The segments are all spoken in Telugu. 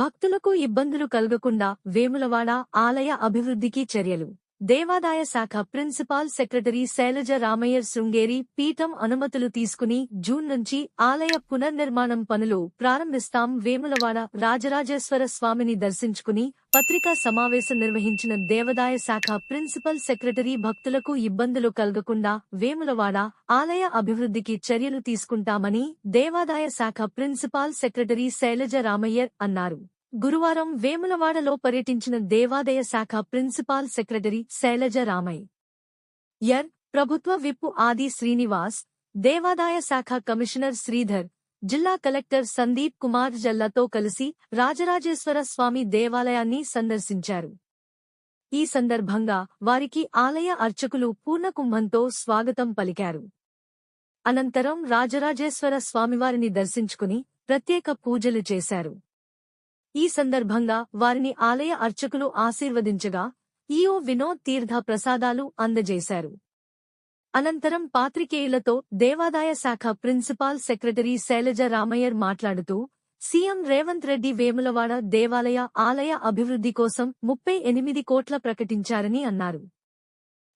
భక్తులకు ఇబ్బందులు కలగకుండా వేములవాడ ఆలయ అభివృద్ధికి చర్యలు. దేవాదాయ శాఖ ప్రిన్సిపాల్ సెక్రటరీ శైలజ రామయ్యర్ శృంగేరి పీఠం అనుమతులు తీసుకుని జూన్ నుంచి ఆలయ పునర్నిర్మాణం పనులు ప్రారంభిస్తాం. వేములవాడ రాజరాజేశ్వర స్వామిని దర్శించుకుని పత్రికా సమావేశం నిర్వహించిన దేవాదాయ శాఖ ప్రిన్సిపల్ సెక్రటరీ భక్తులకు ఇబ్బందులు కలగకుండా వేములవాడ ఆలయ అభివృద్ధికి చర్యలు తీసుకుంటామని దేవాదాయ శాఖ ప్రిన్సిపాల్ సెక్రటరీ శైలజ రామయ్యర్ అన్నారు. గురువారం వేములవాడలో పర్యటించిన దేవాదాయ శాఖ principal secretary Shailaja Ramayya. Your ప్రభుత్వ విప్పు ఆది శ్రీనివాస్ దేవాదాయ శాఖ కమిషనర్ శ్రీధర్ జిల్లా కలెక్టర్ సందీప్ కుమార్ జల్లాతో కలిసి రాజరాజేశ్వర స్వామి దేవాలయాన్ని సందర్శించారు. ఈ సందర్భంగా వారికి ఆలయ అర్చకులు పూర్ణకుంభంతో స్వాగతం పలికారు. అనంతరం రాజరాజేశ్వర స్వామివారిని దర్శించుకుని ప్రత్యేక పూజలు చేశారు. ఈ సందర్భంగా వారిని ఆలయ అర్చకులు ఆశీర్వదించగా ఈఓ వినోద్ తీర్థ ప్రసాదాలు అందజేశారు. అనంతరం పాత్రికేయులతో దేవాదాయ శాఖ ప్రిన్సిపాల్ సెక్రటరీ శైలజ రామయ్యర్ మాట్లాడుతూ సీఎం రేవంత్ రెడ్డి వేములవాడ దేవాలయ ఆలయ అభివృద్ధి కోసం ముప్పై ఎనిమిది కోట్ల ప్రకటించారని అన్నారు.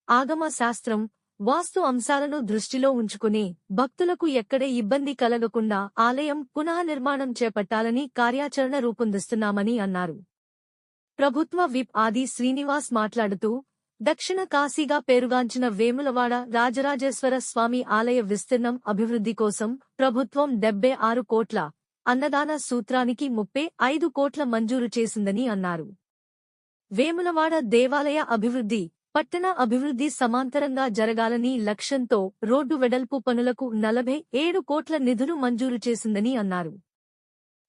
ఆగమ శాస్త్రం వాస్తు అంశాలను దృష్టిలో ఉంచుకుని భక్తులకు ఎక్కడే ఇబ్బంది కలగకుండా ఆలయం పునఃనిర్మాణం చేపట్టాలని కార్యాచరణ రూపొందిస్తున్నామని అన్నారు. ప్రభుత్వ విప్ ఆది శ్రీనివాస్ మాట్లాడుతూ దక్షిణ కాశీగా పేరుగాంచిన వేములవాడ రాజరాజేశ్వర స్వామి ఆలయ విస్తీర్ణం అభివృద్ధి కోసం ప్రభుత్వం డెబ్బై ఆరు కోట్ల అన్నదాన సూత్రానికి ముప్పై ఐదు కోట్ల మంజూరు చేసిందని అన్నారు. వేములవాడ దేవాలయ అభివృద్ధి పట్టణ అభివృద్ధి సమాంతరంగా జరగాలని లక్ష్యంతో రోడ్డు వెడల్పు పనులకు నలభై ఏడు కోట్ల నిధులు మంజూరు చేసిందని అన్నారు.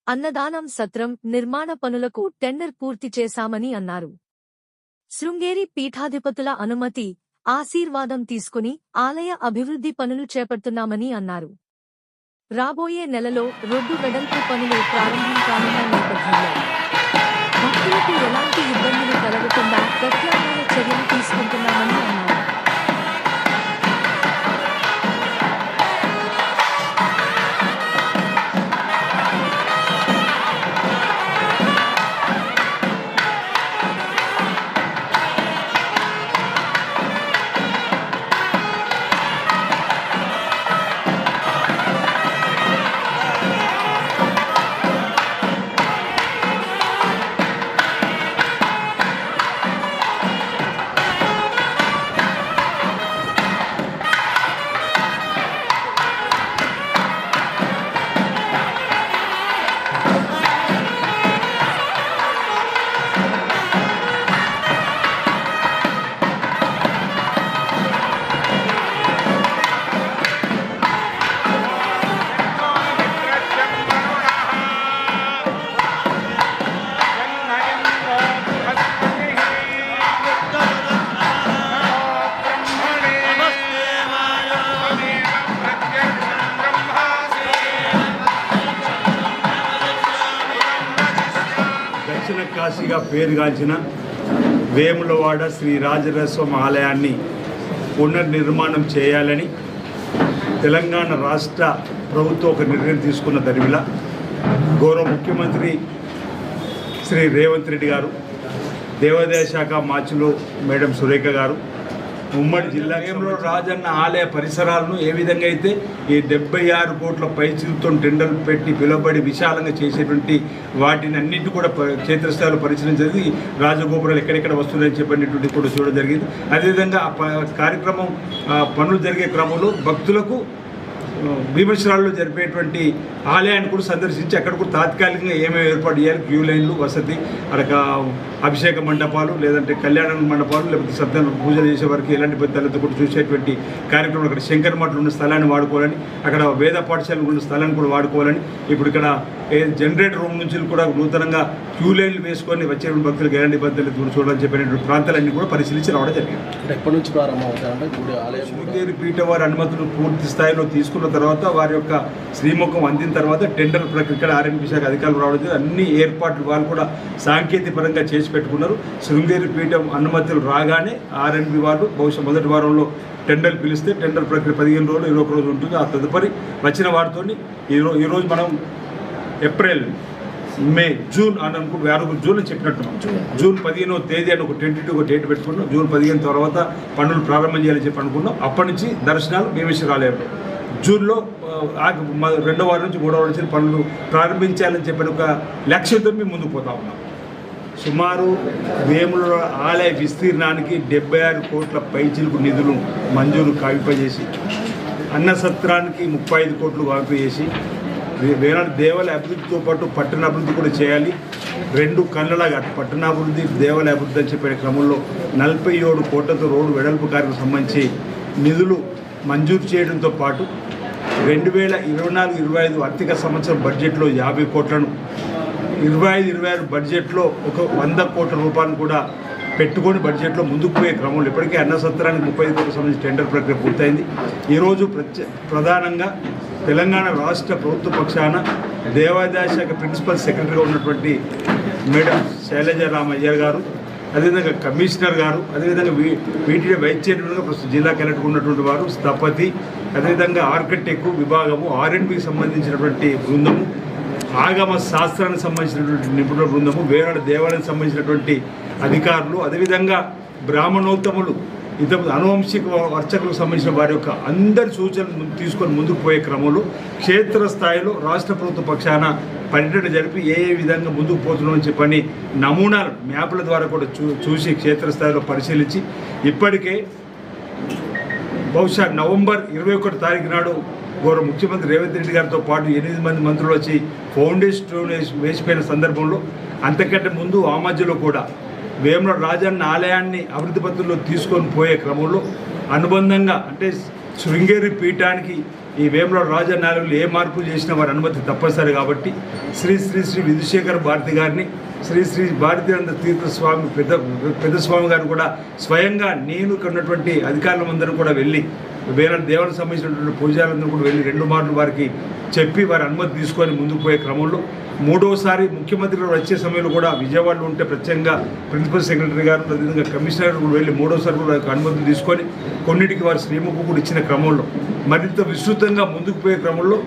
అన్నదానం సత్రం నిర్మాణ పనులకు టెండర్ పూర్తి చేశామని అన్నారు. శృంగేరి పీఠాధిపతుల అనుమతి ఆశీర్వాదం తీసుకుని ఆలయ అభివృద్ధి పనులు చేపడుతున్నామని అన్నారు. రాబోయే నెలలో రోడ్డు వెడల్పు పనులు ప్రారంభం కానున్న కాశీగా పేరుగాంచిన వేములవాడ శ్రీ రాజరస్వం ఆలయాన్ని పునర్నిర్మాణం చేయాలని తెలంగాణ రాష్ట్ర ప్రభుత్వం ఒక నిర్ణయం తీసుకున్న దరిమిల గౌరవ ముఖ్యమంత్రి శ్రీ రేవంత్ రెడ్డి గారు దేవాదాయ శాఖ మార్చిలో మేడం సురేఖ గారు ఉమ్మడి జిల్లా కేంద్రంలో రాజన్న ఆలయ పరిసరాలను ఏ విధంగా అయితే ఈ డెబ్బై ఆరు కోట్ల పైచిలతో టెండర్లు పెట్టి పిలువబడి విశాలంగా చేసేటువంటి వాటిని అన్నింటి కూడా క్షేత్రస్థాయిలో పరిశీలన జరిగి రాజగోపురాలు ఎక్కడెక్కడ వస్తున్నాయని చెప్పినటువంటి కూడా చూడడం జరిగింది. అదేవిధంగా కార్యక్రమం పనులు జరిగే క్రమంలో భక్తులకు భీమశ్రాల్లో జరిపేటువంటి ఆలయాన్ని కూడా సందర్శించి అక్కడ కూడా తాత్కాలికంగా ఏమేమి ఏర్పాటు చేయాలి? క్యూ లైన్లు వసతి అక్కడ అభిషేక మండపాలు లేదంటే కళ్యాణ మండపాలు లేకపోతే సత్యనారాయణ పూజలు చేసే వరకు ఎలాంటి పెద్దలతో కూడా చూసేటువంటి కార్యక్రమం అక్కడ శంకర్ మఠలు ఉన్న స్థలాన్ని వాడుకోవాలని అక్కడ వేద పాఠశాలలు ఉన్న స్థలాన్ని కూడా వాడుకోవాలని ఇప్పుడు ఇక్కడ ఏ జనరేటర్ రూమ్ నుంచి కూడా నూతనంగా క్యూ లైన్లు వేసుకొని వచ్చేటువంటి భక్తులకు ఎలాంటి ఇబ్బందులు చూడాలని చెప్పినటువంటి ప్రాంతాలన్నీ కూడా పరిశీలించి రావడం జరిగింది. ఎప్పటి నుంచి ప్రారంభం అవుతాయంటే గుడి ఆలయం శృంగేరి పీఠ వారి అనుమతులు పూర్తి స్థాయిలో తీసుకున్న తర్వాత వారి యొక్క శ్రీముఖం అందిన తర్వాత టెండర్ ప్రక్రియ ఇక్కడ ఆర్ఎన్పి శాఖ అధికారులు రావడం అన్ని ఏర్పాట్లు వాళ్ళు కూడా సాంకేతిక పరంగా చేసి పెట్టుకున్నారు. శృంగేరి పీఠం అనుమతులు రాగానే ఆర్ఎన్బి వాళ్ళు బహుశా మొదటి వారంలో టెండర్ పిలిస్తే టెండర్ ప్రక్రియ పదిహేను రోజులు ఇరవై రోజు ఉంటుంది. ఆ తదుపరి వచ్చిన వాటితో ఈరోజు ఈరోజు మనం ఏప్రిల్ మే జూన్ అని అనుకుంటూ ఆరుగురు జూన్ అని చెప్పినట్టున్నాం జూన్ పదిహేనో తేదీ అని ఒక ట్వంటీ టూ ఒక డేట్ పెట్టుకున్నాం. జూన్ పదిహేను తర్వాత పనులు ప్రారంభం చేయాలని చెప్పి అనుకున్నాం. అప్పటి నుంచి దర్శనాలు భీమేశ్వర జూన్లో ఆ, రెండో వారం నుంచి మూడో వారం నుంచి పనులు ప్రారంభించాలని చెప్పిన ఒక లక్ష్యంతో మేము ముందుకు పోతా ఉన్నాం. సుమారు వేముల ఆలయ విస్తీర్ణానికి డెబ్బై ఆరు కోట్ల పైచిలకు నిధులు మంజూరు కావింపజేసి అన్న సత్రానికి ముప్పై ఐదు కోట్లు కావింపజేసి వేనాడు దేవాలయ అభివృద్ధితో పాటు పట్టణాభివృద్ధి కూడా చేయాలి. రెండు కళ్ళలాగా పట్టణాభివృద్ధి దేవాలయ అభివృద్ధి అని చెప్పే క్రమంలో నలభై ఏడు కోట్లతో రోడ్డు వెడల్పు కార్యకు సంబంధించి నిధులు మంజూరు చేయడంతో పాటు రెండు వేల ఇరవై నాలుగు ఇరవై ఐదు ఆర్థిక సంవత్సరం బడ్జెట్లో యాభై కోట్లను ఇరవై ఐదు ఇరవై ఆరు బడ్జెట్లో ఒక వంద కోట్ల రూపాయలు కూడా పెట్టుకొని బడ్జెట్లో ముందుకు పోయే క్రమంలో ఇప్పటికే అన్న సత్రానికి ముప్పై ఐదు కోట్ల సంబంధించి టెండర్ ప్రక్రియ పూర్తయింది. ఈరోజు ప్రత్యే ప్రధానంగా తెలంగాణ రాష్ట్ర ప్రభుత్వ పక్షాన దేవాదాయ శాఖ ప్రిన్సిపల్ సెక్రటరీగా ఉన్నటువంటి మేడం శైలజ రామయ్యర్ గారు అదేవిధంగా కమిషనర్ గారు అదేవిధంగా వీ వీటిని వైస్ చైర్మన్గా ప్రస్తుతం జిల్లా కలెక్టర్ ఉన్నటువంటి వారు స్థపతి అదేవిధంగా ఆర్కిటెక్ విభాగము ఆర్ఎండ్బికి సంబంధించినటువంటి బృందము ఆగమ శాస్త్రానికి సంబంధించినటువంటి నిపుణుల బృందము వేరే దేవాలయానికి సంబంధించినటువంటి అధికారులు అదేవిధంగా బ్రాహ్మణోత్తములు ఇంతకుముందు అనువంశిక వర్చకులకు సంబంధించిన వారి యొక్క అందరి సూచనలు తీసుకొని ముందుకు పోయే క్రమంలో క్షేత్రస్థాయిలో రాష్ట్ర ప్రభుత్వ పక్షాన పర్యటన జరిపి ఏ ఏ విధంగా ముందుకు పోతున్నాం అని చెప్పని నమూనాలు మ్యాప్ల ద్వారా కూడా చూ చూసి క్షేత్రస్థాయిలో పరిశీలించి ఇప్పటికే బహుశా నవంబర్ ఇరవై ఒకటి తారీఖు నాడు గౌరవ ముఖ్యమంత్రి రేవంత్ రెడ్డి గారితో పాటు ఎనిమిది మంది మంత్రులు వచ్చి ఫౌండేషన్ స్టోన్ వేసిపోయిన సందర్భంలో అంతకంటే ముందు ఆ మధ్యలో కూడా వేముల రాజన్న ఆలయాన్ని అభివృద్ధి పత్రంలో తీసుకొని పోయే క్రమంలో అనుబంధంగా అంటే శృంగేరి పీఠానికి ఈ వేముల రాజన్న ఆలయంలో ఏ మార్పులు చేసినా వారి అనుమతి తప్పనిసరి కాబట్టి శ్రీ శ్రీ శ్రీ విధుశేఖర్ భారతి గారిని శ్రీ శ్రీ భారతీయానంద తీర్థ స్వామి పెద్ద పెద్ద స్వామి గారు కూడా స్వయంగా నేను ఇక్కడ ఉన్నటువంటి అధికారులందరూ కూడా వెళ్ళి వేరే దేవునికి సంబంధించినటువంటి పూజారులందరూ కూడా వెళ్ళి రెండు మార్లు వారికి చెప్పి వారి అనుమతి తీసుకొని ముందుకు పోయే క్రమంలో మూడోసారి ముఖ్యమంత్రి గారు వచ్చే సమయంలో కూడా విజయవాడలో ఉంటే ప్రత్యేకంగా ప్రిన్సిపల్ సెక్రటరీ గారు అదేవిధంగా కమిషనర్ కూడా వెళ్ళి మూడోసారి కూడా అనుమతులు తీసుకొని కొన్నిటికి వారి శ్రీముఖు కూడా ఇచ్చిన క్రమంలో మరింత విస్తృతంగా ముందుకు పోయే క్రమంలో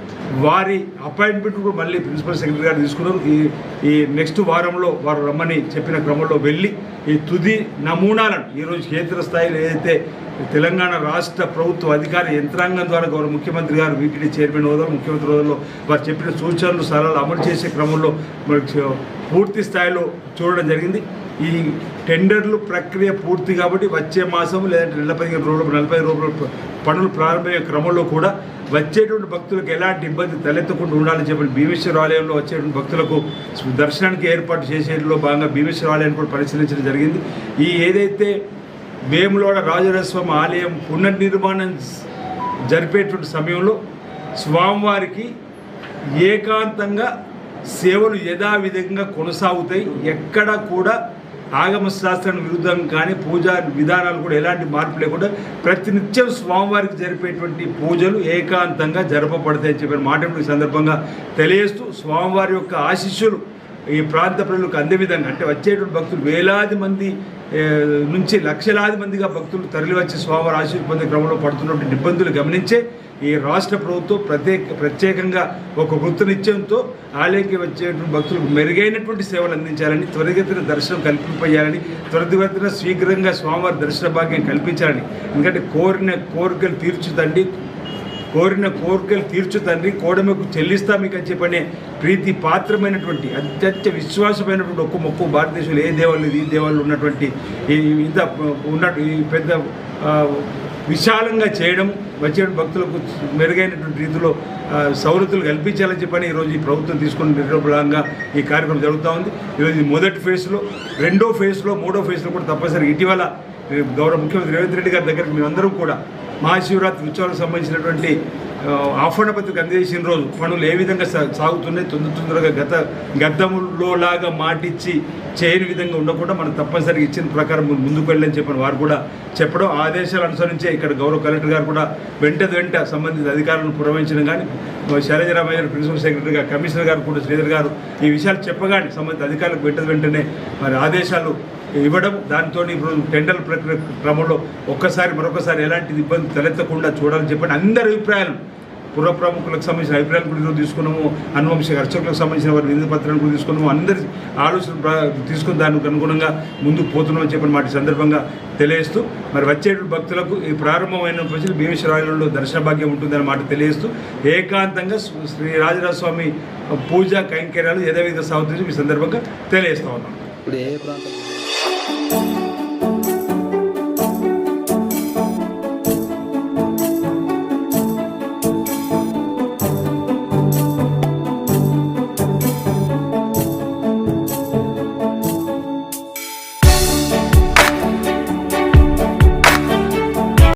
వారి అపాయింట్మెంట్ కూడా మళ్ళీ ప్రిన్సిపల్ సెక్రటరీ గారు తీసుకున్నారు. ఈ ఈ నెక్స్ట్ వారంలో వారు రమ్మని చెప్పిన క్రమంలో వెళ్ళి ఈ తుది నమూనాలను ఈరోజు కేంద్ర స్థాయిలో ఏదైతే తెలంగాణ రాష్ట్ర ప్రభుత్వ అధికార యంత్రాంగం ద్వారా గౌరవ ముఖ్యమంత్రి గారు వీటిని చైర్మన్ హోదాలో ముఖ్యమంత్రి హోదాలో వారు చెప్పిన సూచనలు సలహాలు అమలు చేసే క్రమంలో మనకి పూర్తి స్థాయిలో చూడడం జరిగింది. ఈ టెండర్లు ప్రక్రియ పూర్తి కాబట్టి వచ్చే మాసం లేదంటే నెల పదిహేను రోజులు నలభై రోజుల పనులు ప్రారంభమయ్యే క్రమంలో కూడా వచ్చేటువంటి భక్తులకు ఎలాంటి ఇబ్బంది తలెత్తకుండా ఉండాలని చెప్పి భీమేశ్వర ఆలయంలో వచ్చేటువంటి భక్తులకు దర్శనానికి ఏర్పాటు చేసేలో భాగంగా భీమేశ్వర ఆలయాన్ని కూడా పరిశీలించడం జరిగింది. ఈ ఏదైతే వేములోడ రాజరాజస్వామి ఆలయం పునర్నిర్మాణం జరిపేటువంటి సమయంలో స్వామివారికి ఏకాంతంగా సేవలు యథావిధంగా కొనసాగుతాయి. ఎక్కడ కూడా ఆగమ శాస్త్రానికి విరుద్ధం కానీ పూజా విధానాలు కూడా ఎలాంటి మార్పు లేకుండా ప్రతినిత్యం స్వామివారికి జరిపేటువంటి పూజలు ఏకాంతంగా జరపబడతాయని చెప్పిన మాట ఈ సందర్భంగా తెలియజేస్తూ స్వామివారి యొక్క ఆశీస్సులు ఈ ప్రాంత ప్రజలకు అందే విధంగా అంటే వచ్చేటువంటి భక్తులు వేలాది మంది నుంచి లక్షలాది మందిగా భక్తులు తరలివచ్చి స్వామివారి ఆశీర్వాద పొందే క్రమంలో పడుతున్నటువంటి ఇబ్బందులు గమనించే ఈ రాష్ట్ర ప్రభుత్వం ప్రత్యేక ప్రత్యేకంగా ఒక వృత్తి నిత్యంతో ఆలయంకి వచ్చేటువంటి భక్తులకు మెరుగైనటువంటి సేవలు అందించాలని త్వరితగతిన దర్శనం కల్పింపజేయాలని త్వరితగతిన శీఘ్రంగా స్వామివారి దర్శన భాగ్యం కల్పించాలని ఎందుకంటే కోరిన కోరికలు తీర్చుదండి. కోరిన కోరికలు తీర్చు తండ్రి కోడమకు చెల్లిస్తా మీకు అని చెప్పనే ప్రీతి పాత్రమైనటువంటి అత్యంత విశ్వాసమైనటువంటి ఒక్క మొక్కు భారతదేశంలో ఏ దేవాళ్ళు ఈ దేవాళ్ళు ఉన్నటువంటి ఈ ఇంత ఉన్న ఈ పెద్ద విశాలంగా చేయడం వచ్చే భక్తులకు మెరుగైనటువంటి రీతిలో సౌలతులు కల్పించాలని చెప్పని ఈరోజు ఈ ప్రభుత్వం తీసుకున్న నిర్ణయంగా ఈ కార్యక్రమం జరుగుతూ ఉంది. ఈరోజు మొదటి ఫేజ్లో రెండో ఫేజ్లో మూడో ఫేజ్లో కూడా తప్పనిసరి ఇటీవల గౌరవ ముఖ్యమంత్రి రేవంత్ రెడ్డి గారి దగ్గరికి మేమందరం కూడా మహాశివరాత్రి ఉత్సవాలకు సంబంధించినటువంటి ఆహ్వాన పత్రిక అందజేసిన రోజు పనులు ఏ విధంగా సాగుతున్నాయి? తొందర తొందరగా గత గతంలో మాటిచ్చి చేయని విధంగా ఉండకుండా మనం తప్పనిసరిగా ఇచ్చిన ప్రకారం ముందుకు వెళ్ళని చెప్పిన వారు కూడా చెప్పడం ఆదేశాలు అనుసరించే ఇక్కడ గౌరవ కలెక్టర్ గారు కూడా వెంట వెంట సంబంధిత అధికారులను పురమించడం కానీ శైలజరామయ్య గారు ప్రిన్సిపల్ సెక్రటరీ గారు కమిషనర్ గారు కూడా శ్రీధర్ గారు ఈ విషయాలు చెప్పగానే సంబంధిత అధికారులకు వెంట వెంటనే మరి ఆదేశాలు ఇవ్వడం దాంతో ఇప్పుడు టెండర్ ప్రక్రియ క్రమంలో ఒక్కసారి మరొకసారి ఎలాంటి ఇబ్బంది తలెత్తకుండా చూడాలని చెప్పండి అందరి అభిప్రాయాలు పుర ప్రముఖులకు సంబంధించిన అభిప్రాయాలు కూడా ఈరోజు తీసుకున్నాము. అనువంశ అర్చకులకు సంబంధించిన వారి నిధి పత్రాలను కూడా తీసుకున్నాము. అందరి ఆలోచన తీసుకుని దానికి అనుగుణంగా ముందుకు పోతున్నామని చెప్పిన మాటి సందర్భంగా తెలియజేస్తూ మరి వచ్చే భక్తులకు ఈ ప్రారంభమైన ప్రజలు భీమేశ్వరాలయంలో దర్శన భాగ్యం ఉంటుందని మాట తెలియజేస్తూ ఏకాంతంగా శ్రీ రాజరాజస్వామి పూజ కైంకర్యాలు యథావిధ సాగుతుంది ఈ సందర్భంగా తెలియజేస్తా ఉన్నాం. ఇప్పుడు ఏ ప్రాంతం? Música